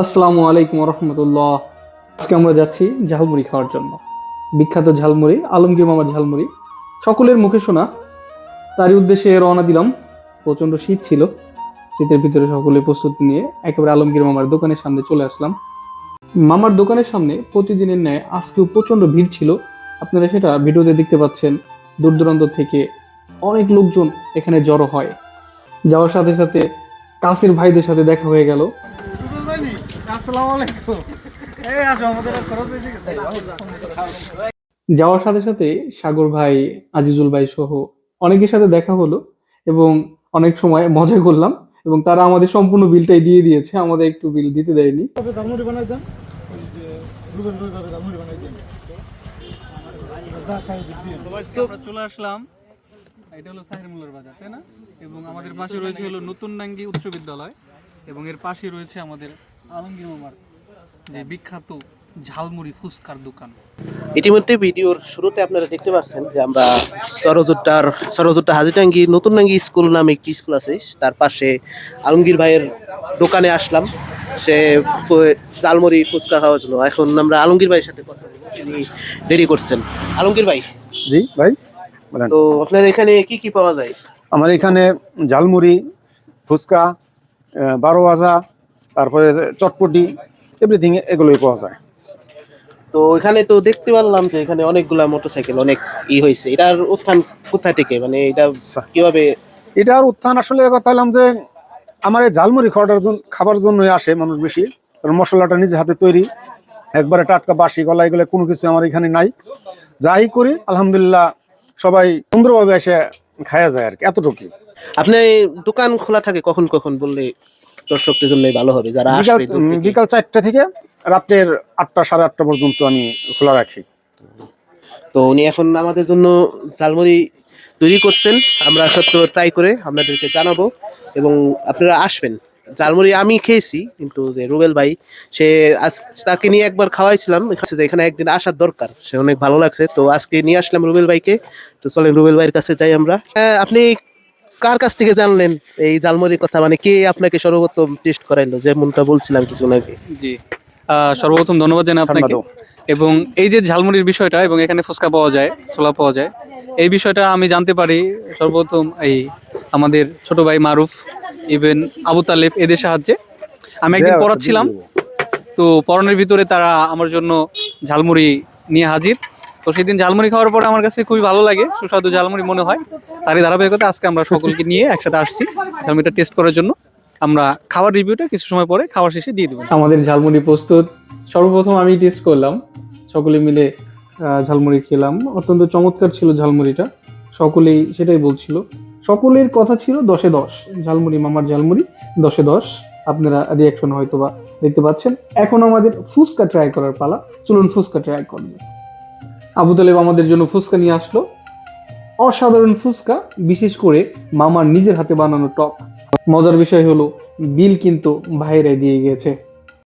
আসসালামু আলাইকুম রহমতুল্লাহ। আজকে আমরা যাচ্ছি ঝালমুড়ি খাওয়ার জন্য। বিখ্যাত ঝালমুড়ি, আলমগীর মামার ঝালমুড়ি। সকলের মুখে শোনা। তারই উদ্দেশ্যে রওনা দিলাম। প্রচণ্ড শীত ছিল। শীতের ভিতরে সকলে প্রস্তুতি নিয়ে একেবারে আলমগীর মামার দোকানের সামনে চলে আসলাম। মামার দোকানের সামনে প্রতিদিনের ন্যায় আজকেও প্রচণ্ড ভিড় ছিল। আপনারা সেটা ভিডিওতে দেখতে পাচ্ছেন। দূর দূরান্ত থেকে অনেক লোকজন এখানে জড়ো হয়। যাওয়ার সাথে সাথে কাছের ভাইদের সাথে দেখা হয়ে গেল। যাওয়ার সাথে সাথে সাগর ভাই আজিজুল ভাই সহ অনেকের সাথে দেখা হলো এবং অনেক সময় মজা করলাম এবং তারা আমাদের সম্পূর্ণ বিলটাই দিয়ে দিয়েছে। আমাদের একটু বিল দিতে দেয়নি। চলে আসলাম। এটা হলো সাহিরমুল্লার বাজার তাই না? এবং আমাদের পাশে রয়েছে হলো নতুন নাঙ্গি উচ্চ বিদ্যালয় এবং এর পাশে রয়েছে আমাদের আলমগীর মামার যে বিখ্যাত ঝালমুড়ি ফুচকার দোকান। ইতিমধ্যে ভিডিওর শুরুতে আপনারা দেখতে পাচ্ছেন যে আমরা সরজুট্টার সরজুট্টা হাজিটাঙ্গি নতুন নাঙ্গি স্কুল নামে একটি স্কুল আছে তার পাশে আলমগীর ভাইয়ের দোকানে আসলাম। সে ঝালমুড়ি ফুচকা খাওয়ার জন্য। এখন আমরা আলমগীর ভাইয়ের সাথে কথা তিনি দেরি করছেন। আলমগীর ভাই জি ভাই বলেন। তো আপনার এখানে কি কি পাওয়া যায়? আমার এখানে ঝালমুড়ি ফুচকা বারো ভাজা তারপরে চটপটি এভরিথিং এগুলোই পাওয়া যায়। তো এখানে তো দেখতে পারলাম যে এখানে অনেকগুলা মোটরসাইকেল অনেক ই হয়েছে। এটার উত্থান কোথায় থেকে? মানে এটা কীভাবে? এটার উত্থান আসলে কথা হলাম যে আমার এই ঝালমুড়ি খাওয়াটার জন্য খাবার জন্যই আসে মানুষ বেশি। কারণ মশলাটা নিজে হাতে তৈরি। একবারে টাটকা বাসি গলা এগুলো কোনো কিছু আমার এখানে নাই। যাই করি আলহামদুলিল্লাহ সবাই সুন্দরভাবে এসে খাওয়া যায় আর কি এতটুকু আপনি দোকান খোলা থাকে কখন কখন বললে? দর্শকদের জন্য ভালো হবে যারা বিকাল আসবে বিকাল চারটা থেকে রাত্রের আটটা সাড়ে আটটা পর্যন্ত আমি খোলা রাখি তো উনি এখন আমাদের জন্য ঝালমুড়ি তৈরি করছেন আমরা সত্য ট্রাই করে আপনাদেরকে জানাব এবং আপনারা আসবেন। ঝালমুড়ি আমি খেয়েছি কিন্তু যে রুবেল ভাই সে আজ তাকে নিয়ে একবার খাওয়াইছিলাম যে এখানে একদিন আসার দরকার সে অনেক ভালো লাগছে। তো আজকে নিয়ে আসলাম রুবেল ভাইকে তো চলেন রুবেল ভাইয়ের কাছে যাই আমরা। হ্যাঁ, আপনি কার কাছ থেকে জানলেন এই ঝালমুড়ির কথা? মানে কে আপনাকে সর্বপ্রথম টেস্ট করাইলো? যেমনটা বলছিলাম কিছুক্ষণ আগে জি। সর্বপ্রথম ধন্যবাদ জানাই আপনাকে। এবং এই যে ঝালমুড়ির বিষয়টা এবং এখানে ফুচকা পাওয়া যায় ছোলা পাওয়া যায় এই বিষয়টা আমি জানতে পারি সর্বপ্রথম এই আমাদের ছোট ভাই মারুফ ইভেন আবু তালেব এদের সাহায্যে। আমি একদিন পড়াচ্ছিলাম তো পড়ানোর ভিতরে তারা আমার জন্য ঝালমুড়ি নিয়ে হাজির। তো সেদিন ঝালমুড়ি খাওয়ার পর আমার কাছে খুবই ভালো লাগে সুস্বাদু ঝালমুড়ি মনে হয়। তারই ধারাবাহিকতা আজকে আমরা সকলকে নিয়ে একসাথে আসছি। ঝালমুড়িটা টেস্ট করার জন্য। আমরা খাওয়ার রিভিউটা কিছু সময় পরে খাওয়ার শেষে দিয়ে দেবো। আমাদের ঝালমুড়ি প্রস্তুত। সর্বপ্রথম আমি টেস্ট করলাম। সকলে মিলে ঝালমুড়ি খেলাম। অত্যন্ত চমৎকার ছিল ঝালমুড়িটা। সকলেই সেটাই বলছিল। সকলের কথা ছিল দশে দশ। ঝালমুড়ি, মামার ঝালমুড়ি, দশে দশ। আপনারা রিয়াকশন হয়তো বা দেখতে পাচ্ছেন। এখন আমাদের ফুচকা ট্রাই করার পালা। চলুন ফুচকা ট্রাই করব আবু তালেব আমাদের জন্য ফুচকা নিয়ে আসলো। অসাধারণ ফুচকা, বিশেষ করে মামার নিজের হাতে বানানো টক। মজার বিষয় হলো, বিল কিন্তু ভাইরাই দিয়ে গিয়েছে